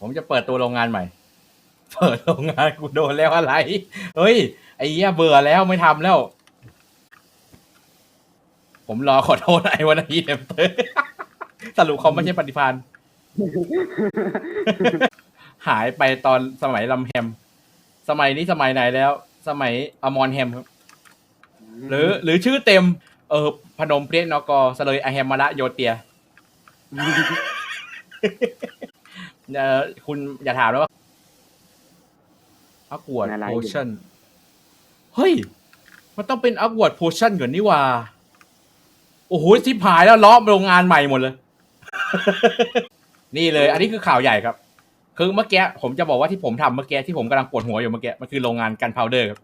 ผมจะเปิดตัวโรงงานใหม่ เปิดโรงงานกูโดนแล้วอะไร เฮ้ย ไอ้เหี้ยเบื่อแล้วไม่ทำแล้ว ผมรอขอโทษไอ้วันนี้เต็มเตอสรุปเขาไม่ใช่ปฏิพานหายไปตอนสมัยลำแฮม สมัยนี้สมัยไหนแล้ว สมัยอมรแฮมครับ หรือ หรือชื่อเต็ม เออ พนมเพชรนกเสลยอแฮมมาละโยเตีย เออคุณอย่าถามแล้วว่าอักวดอะไรโพอยู่ชั่นเฮ้ย มันต้องเป็นอักวดโพชั่นก่อนนี่หว่า โอ้โหทิพหายแล้วล้อมโรงงานใหม่หมดเลย นี่เลย อันนี้คือข่าวใหญ่ครับ คือเมื่อกี้ผมจะบอกว่าที่ผมทำเมื่อกี้ที่ผมกำลังปวดหัวอยู่เมื่อกี้มันคือโรงงานกันพาวเดอร์ครับ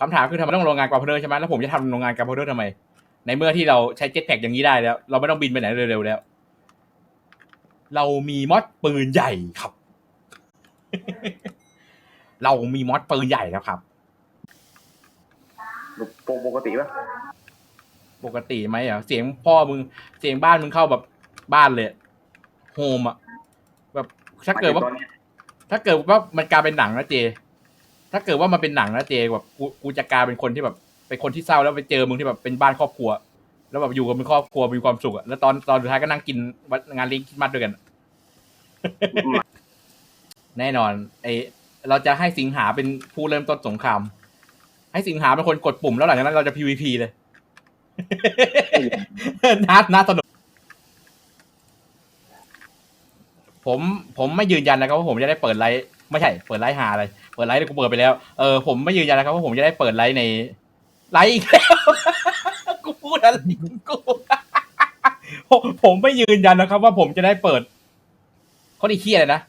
คำถามคือทำไมต้องโรงงานกันพาวเดอร์ใช่ไหมแล้วผมจะทำโรงงานกันพาวเดอร์ทำไม ในเมื่อที่เราใช้เจ็ตแพ็กอย่างนี้ได้แล้ว เราไม่ต้องบินไปไหนเร็วๆแล้ว เรามีมอดปืนใหญ่ครับ เรามีมอดปืนใหญ่แล้วครับ ปกติปะปกติไหมอะเสียงพ่อมึงเสียงบ้านมึงเข้าแบบบ้านเลยโฮมอะแบบถ้าเกิดว่าตอนนี้ถ้าเกิดว่ามันกลายเป็นหนังนะเจ ถ้าเกิดว่ามันเป็นหนังนะเจแบบกูกูจะกลายเป็นคนที่แบบเป็นคนที่เศร้าแล้วไปเจอมึงที่แบบเป็นบ้านครอบครัว แล้วแบบอยู่กันเป็นครอบครัวมีความสุขอะแล้วตอนตอนสุดท้ายก็นั่งกินวันงานเลี้ยงคริสต์มาสด้วยกัน แน่นอนไอเราจะให้สิงหาเป็นผู้เริ่มต้นสงคราม ให้สิงหาเป็นคนกดปุ่ม แล้วหลังจากนั้นเราจะ PVP เลยน่าน่าสนุก ผมผมไม่ยืนยันนะครับว่าผมจะได้เปิดไลฟ์ไม่ใช่ เปิดไลฟ์หาอะไร เปิดไลฟ์กูเปิดไปแล้ว เออผมไม่ยืนยันนะครับว่าผมจะได้เปิดไลฟ์ในไลฟ์อีกแล้ว กูพูดอะไรของกูผมผมไม่ยืนยันนะครับ ว่าผมจะได้เปิดเขาไอ้เฮียเลยนะ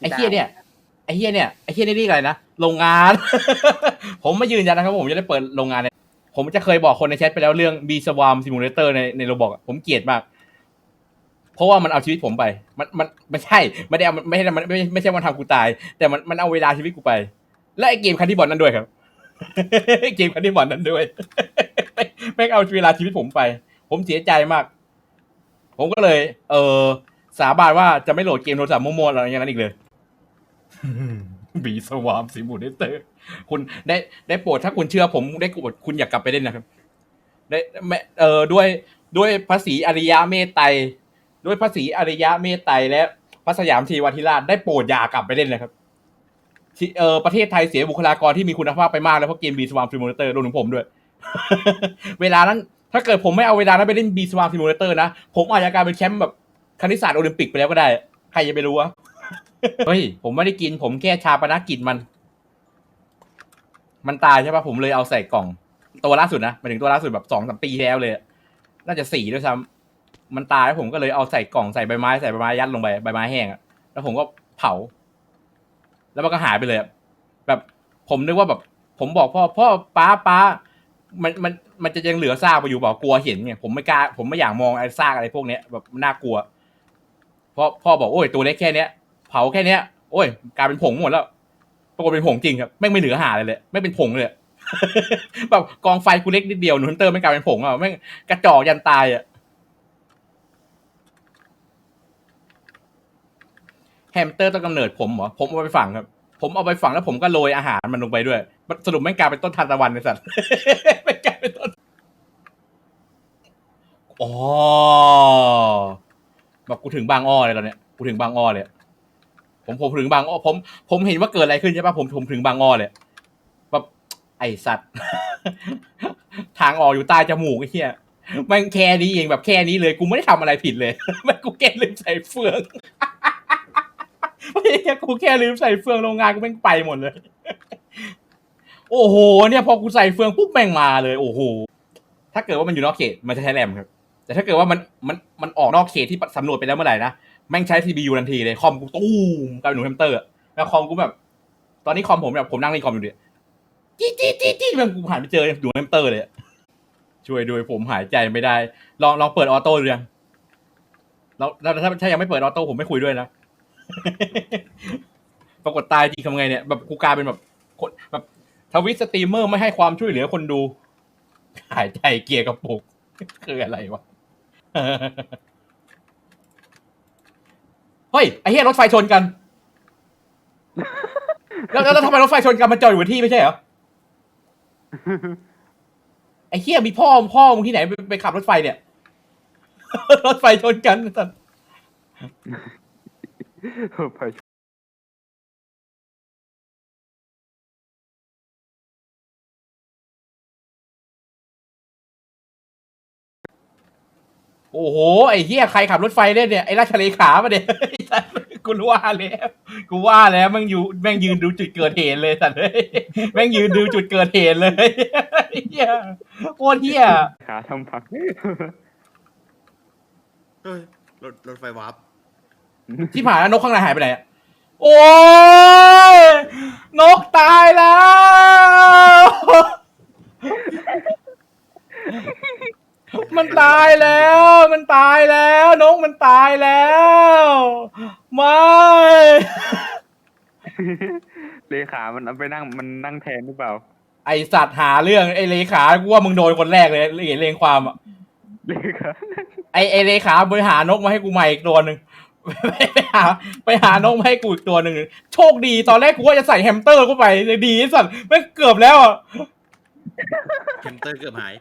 ไอ้เฮียเนี่ยไอ้เฮียเนี่ยไอ้เฮียนี่เรียกอะไรนะโรงงาน ผมไม่ยืนยันนะครับผมจะได้เปิดโรงงานเนี่ยผมจะเคยบอกคนในแชทไปแล้วเรื่อง B Swarm Simulator ในในโรบอกผมเกลียดมาก เพราะว่ามันเอาชีวิตผมไป มันมันไม่ใช่ไม่ได้เอาไม่ใช่มันไม่ไม่ใช่มันทำกูตาย แต่มันมันเอาเวลาชีวิตกูไป และไอเกมคันที่บอลนั้นด้วยครับ เกมคันที่บอลนั้นด้วย แม่งเอาเวลาชีวิตผมไป ผมเสียใจมาก ผมก็เลย เออสาบานว่าจะไม่โหลดเกมโทรศัพท์มั่วๆอะไรอย่างนั้นอีกเลยบีสวามซิมูเลเตอร์ คุณได้ได้โปรดถ้าคุณเชื่อผมได้โปรดคุณอยากกลับไปเล่นนะครับ ได้ไม่เออด้วยด้วยภาษีอริยะเมตไตรด้วยภาษีอริยะเมตไตรและพระสยามทีวาธิราชได้โปรดอย่ากลับไปเล่นนะครับเออประเทศไทยเสียบุคลากรที่มีคุณภาพไปมากแล้วเพราะเกมบีสวามซิมูเลเตอร์รวมถึงผมด้วย เวลานั้น ถ้าเกิดผมไม่เอาเวลานั้นไปเล่นบีสวามซิมูเลเตอร์นะ ผมอาจจะกลายเป็นแชมป์แบบคณิตศาสตร์โอลิมปิกไปแล้วก็ได้ ใครจะไปรู้วะ เฮ้ย ผมไม่ได้กิน ผมแค่ชาปนกิจมัน มันตายใช่ปะผมเลยเอาใส่กล่อง ตัวล่าสุดนะหมายถึงตัวล่าสุดแบบสองสามปีแล้วเลย น่าจะสี่ด้วยซ้ำมันตายแล้วผมก็เลยเอาใส่กล่องใส่ใบไม้ใส่ใบไม้ยัดลงไปใบไม้แห้งอะแล้วผมก็เผา แล้วมันก็หายไปเลยแบบ ผมนึกว่าแบบ ผมบอกพ่อพ่อป้าป้า มันมันมันจะยังเหลือซากไปอยู่เปล่ากลัวเห็นไงผมไม่กล้าผมไม่อยากมองไอ้ซากอะไรพวกเนี้ยแบบน่ากลัวเพราะพ่อบอกโอ้ยตัวเล็กแค่เนี้ยเผาแค่เนี้ยโอ้ยกลายเป็นผงหมดแล้วปรากฏเป็นผงจริงครับไม่ไม่เหลือหาเลยเลยไม่เป็นผงเลยแบบกองไฟกูเล็กนิดเดียวหนุนเตอร์ไม่กลายเป็นผงอะแม่กระจอกยันตายอะแฮมสเตอร์ต้นกำเนิดผมเหรอผมเอาไปฝังครับ ผมเอาไปฝังแล้วผมก็โรยอาหารมันลงไปด้วย สรุปแม่งกลายเป็นต้นทานตะวันในสัตว์แม่งกลายเป็นต้นอ๋อแบบกูถึงบางอ้อเลยตอนเนี้ยกูถึงบางอ้อเลยผมผมถึงบางอ้อผม ผมเห็นว่าเกิดอะไรขึ้นใช่ปะผมผมถึงบางอ้อเลยแบบไอสัตว์ ทางออกอยู่ใต้จมูกไอ้เหี้ยแมันแค่นี้เองแบบแค่นี้เลย กูไม่ได้ทำอะไรผิดเลยแมันกูแค่ลืมใส่เฟือง ไอ้กูแค่ลืมใส่เฟืองโรงงานกูแม่งไปหมดเลย โอ้โห เนี่ยพอกูใส่เฟืองปุ๊บแม่งมาเลย โอ้โห ถ้าเกิดว่ามันอยู่นอกเขตมันจะใช้แรมครับ แต่ถ้าเกิดว่ามันมันมันออกนอกเขตที่สำรวจไปแล้วเมื่อไหร่นะ แม่งใช้ CPU ทันทีเลยคอมกูตู้มกลายเป็นหนูแฮมสเตอร์อะแล้วคอมกูแบบ ตอนนี้คอมผมแบบผมนั่งเล่นคอมอยู่เนี่ยจี้จี้จี้จี้แม่งกูหันไปเจอหนูแฮมสเตอร์เลยช่วยด้วยผมหายใจไม่ได้ ลองลองเปิดออโต้ดูยังแล้วแล้วถ้าถ้ายังไม่เปิดออโต้ผมไม่คุยด้วยนะ ปรากฏตายจริงทำไงเนี่ยแบบกูกลายเป็นแบบคนแบบทวิตสตรีมเมอร์ไม่ให้ความช่วยเหลือคนดู หายใจเกียร์กระปุก คืออะไรวะ เฮ้ย ไอ้เหี้ยรถไฟชนกัน แล้วแล้วแล้วทำไมรถไฟชนกันมันจอดอยู่กับที่ไม่ใช่เหรอ ไอ้เหี้ยมีพ่อพ่อมึงที่ไหนไปไปขับรถไฟเนี่ย รถไฟชนกันสัตว์ ไปโอ้โห ไอ้เหี้ยใครขับรถไฟเนี่ยเนี่ย ไอ้ราชเลขามาเนี่ยไอ้สัตว์กูรู้ว่าแล้วกูว่าแล้วแม่งอยู่แม่งยืนดูจุดเกิดเหตุเลยสัตว์เลยแม่งยืนดูจุดเกิดเหตุเลยไอ้เหี้ยโคตรเหี้ยขาทำพังเฮ้ยรถรถไฟวาร์ป ที่ผ่านแล้วนกข้างในหายไปไหนอะโอ้ยนกตายแล้ว มันตายแล้ว มันตายแล้ว นกมันตายแล้ว ไม่เลขา มันเอาไปนั่ง มันนั่งแทนหรือเปล่า ไอสัตว์หาเรื่องไอเลขากูว่ามึงโดนคนแรกเลยเห็นเรียงความอะเลขา ไอไอเลขาบริหารนกมาให้กูใหม่อีกตัวหนึ่ง ไปหา ไปหานกมาให้กูอีกตัวหนึ่งโชคดีตอนแรกกูว่าจะใส่แฮมสเตอร์เข้าไปเลยดีไอ้สัตว์ไม่งเกือบแล้วอะเทมเตอร์เกือบหาย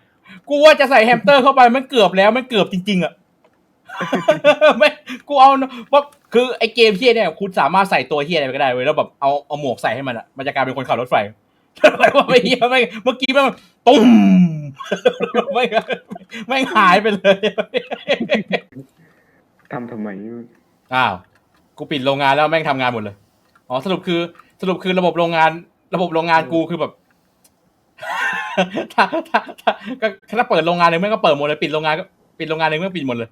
กูว่าจะใส่แฮมสเตอร์เข้าไปมันเกือบแล้วมันเกือบจริง ๆอะไม่กูเอาว่าคือไอเกมเฮียเนี่ยคุณสามารถใส่ตัวเฮียอะไรไปก็ได้เว้ยแล้วแบบเอาเอาหมวกใส่ให้มันอะมันจะกลายเป็นคนขับรถไฟอะไรว่าไม่เฮียไม่เมื่อกี้แม่งตุ้มไม่งไม่งหายไปเลยทำทำไม อ้าว กูปิดโรงงานแล้วแม่งทำงานหมดเลย อ๋อสรุปคือสรุปคือระบบโรงงาน ระบบโรงงานกูคือแบบ ถ้าถ้าถ้าก็ถ้าเปิดโรงงานหนึ่งแม่งก็เปิดหมดเลย ปิดโรงงานก็ปิดโรงงานหนึ่งแม่งปิดหมดเลย